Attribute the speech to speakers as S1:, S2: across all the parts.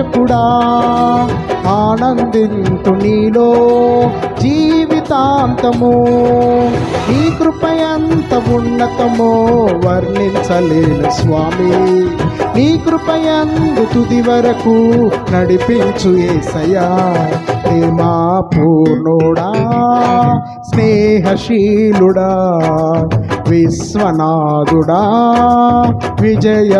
S1: లోకరక్షకుడా ఆనందింతు నీలో జీవితాంతము. నీ కృపయంత ఉన్నతమో వర్ణించలేను స్వామి. నీ కృపయందు తుది వరకు నడిపించు ఏసయ్యా. ప్రేమా పూర్ణుడా స్నేహశీలుడా విశ్వనాథుడా విజయ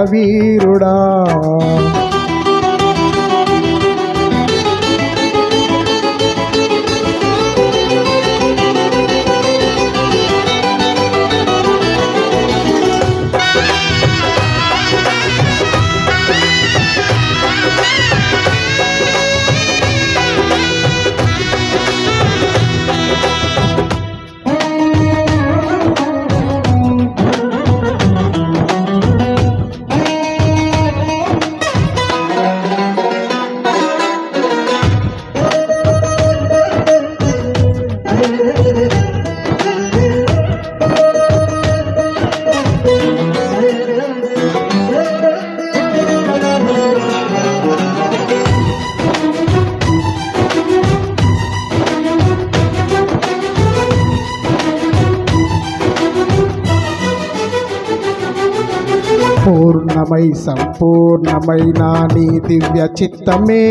S1: పూర్ణమై సంపూర్ణమైన నీ దివ్య చిత్తమే.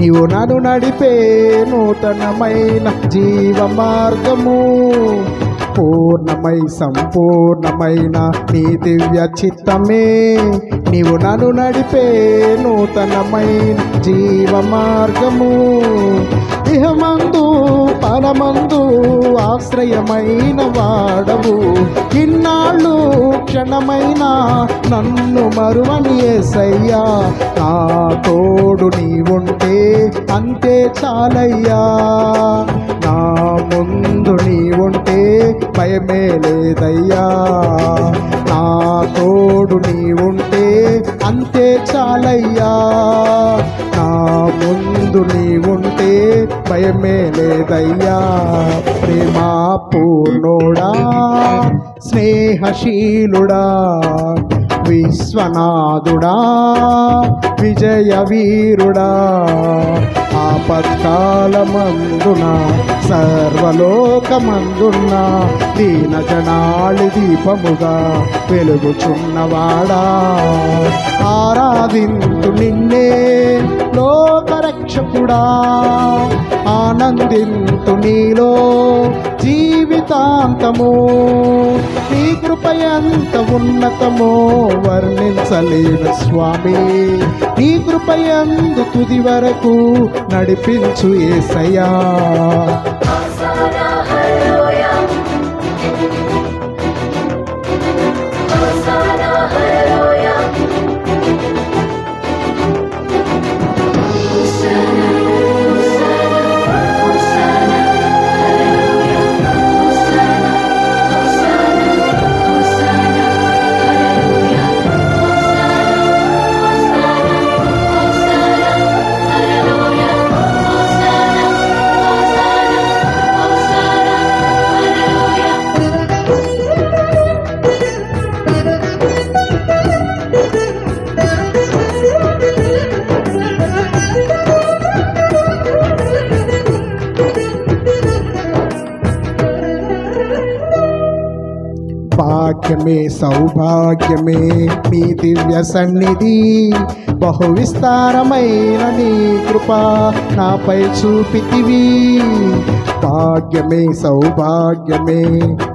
S1: నీవు నన్ను నడిపే నూతనమైన జీవ మార్గము. పూర్ణమై సంపూర్ణమైన నీ దివ్య చిత్తమే. నీవు నన్ను నడిపే నూతనమైన జీవ మార్గము ఇహమందు పరమందు ఆశ్రయమైన వాడవు. ఇన్నాళ్ళు క్షణమైన నన్ను మరువని ఏసయ్యా. నా తోడు నీవుంటే అంతే చాలయ్యా. ముందు నీ ఉంటే భయమే లేదయ్యా నా తోడు ఉంటే అంతే చాలయ్యా. నా ముందు నీవుంటే భయమే లేదయ్యా ప్రేమా పూర్ణుడా స్నేహశీలుడా విశ్వనాథుడా విజయ వీరుడా ఆపత్కాలమందున సర్వలోకమందున్న దీన జనాళి దీపముగా వెలుగుచున్నవాడా. ఆరాధింతు నిన్నే లోకరక్షకుడా. ఆనందింతు నీలో జీవితాంతము. నీ కృపయంత ఉన్నతమో వర్ణించలేను స్వామి. నీ కృపయందు తుది వరకు నడిపించు
S2: ఏసయా
S1: భాగ్యమే సౌభాగ్యమే మీ దివ్య సన్నిధి బహు విస్తారమైన నీ కృప నాపై చూపితివి. భాగ్యమే సౌభాగ్యమే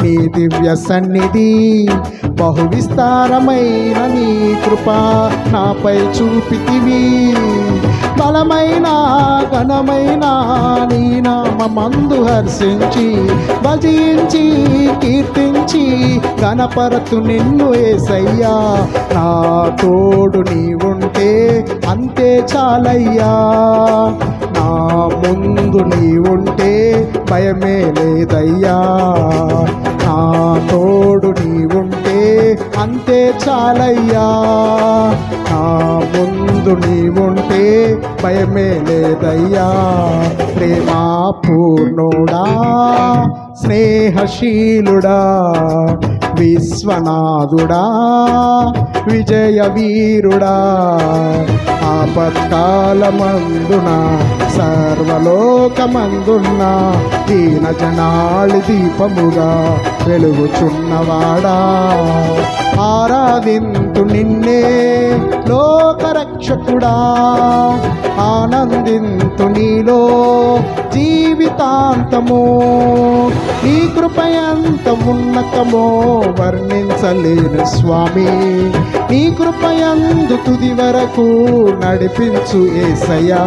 S1: నీ దివ్య సన్నిధి. బహు విస్తారమైన నీ కృప నాపై చూపితివి. బలమైన ఘనమైన నీ నామందు హర్షించి భజించి కీర్తించి గణపరతు నిన్ను ఏసయ్యా. నా తోడు ఉంటే అంతే చాలయ్యా. నా నా ముందు నీ ఉంటే భయమే లేదయ్యా. నా తోడు నీ ఉంటే అంతే చాలయ్యా. నా ముందు నీ ఉంటే భయమే లేదయ్యా. ప్రేమా పూర్ణుడా స్నేహశీలుడా విశ్వనాథుడా విజయ వీరుడా ఆపత్కాలమందున సర్వలోకమందున్న దీన జనాళి దీపముగా వెలుగుచున్నవాడా. ఆరాధింతు నిన్నే లోకరక్షకుడా ఆనందింతు నీలో జీవితాంతము నీ కృపయంత ఉన్నతమో వర్ణించలేను స్వామి. నీ కృపయందు తుది వరకు నడిపించు ఏసయా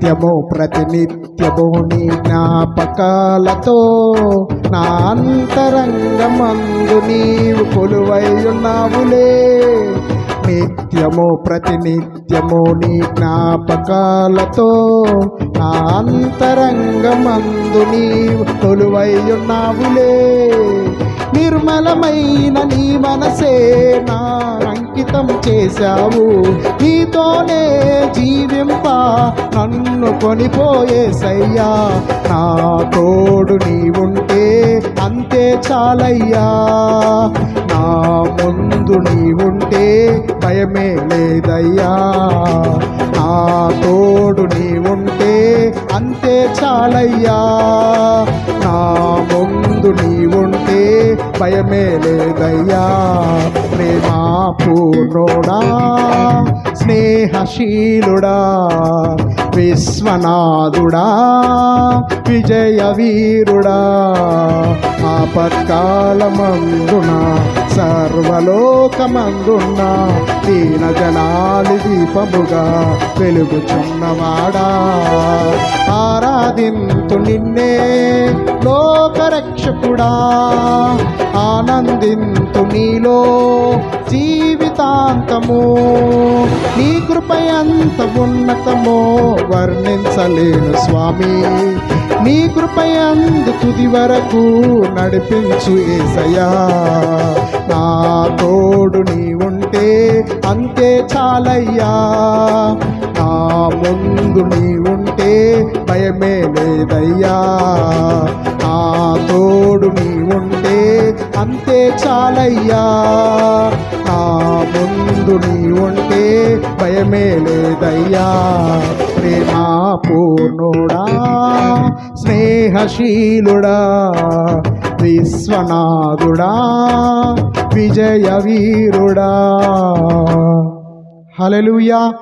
S1: నిత్యము ప్రతినిత్యము నీ జ్ఞాపకాలతో నా అంతరంగమందు నీవు కొలువై ఉన్నావులే నిత్యము ప్రతినిత్యము నీ జ్ఞాపకాలతో నా అంతరంగమందు నీవు కొలువై ఉన్నావులే నిర్మలమైన నీ మనసే నా అంకితం చేశావు. నీతోనే జీవింప నన్ను కొనిపోయే సయ్యా నా తోడు నీ ఉంటే అంతే చాలయ్యా. నా ముందు నీ ఉంటే భయమే లేదయ్యా. నా తోడు నీ ఉంటే అంతే చాలయ్యా. నా నందు నీ ఉంటే భయమే లేదయ్యా ప్రేమా పూర్ణుడా స్నేహశీలుడా విశ్వనాథుడా విజయ వీరుడా ఆపత్కాలమందున సర్వలోకమందున్న దీన జనాలి దీపముగా వెలుగుచున్నవాడా ఆరాధింతు నిన్నే లోకరక్షకుడా. ఆనందింతు నీలో జీవితాంతము. నీ కృపయంత ఉన్నతమో వర్ణించలేను స్వామి. నీ కృపయందు తుది వరకు నడిపించు ఏసయా నా తోడు నీ ఉంటే అంతే చాలయ్యా. నా ముందు నీ ఉంటే భయమే లేదయ్యా. నా తోడు నీ ఉంటే అంతే చాలయ్యా. నా ముందు నీ ఉంటే భయమే లేదయ్యా. ప్రేమా పూర్ణుడా స్నేహశీలుడా విశ్వనాథుడా విజయ వీరుడా హల్లెలూయా.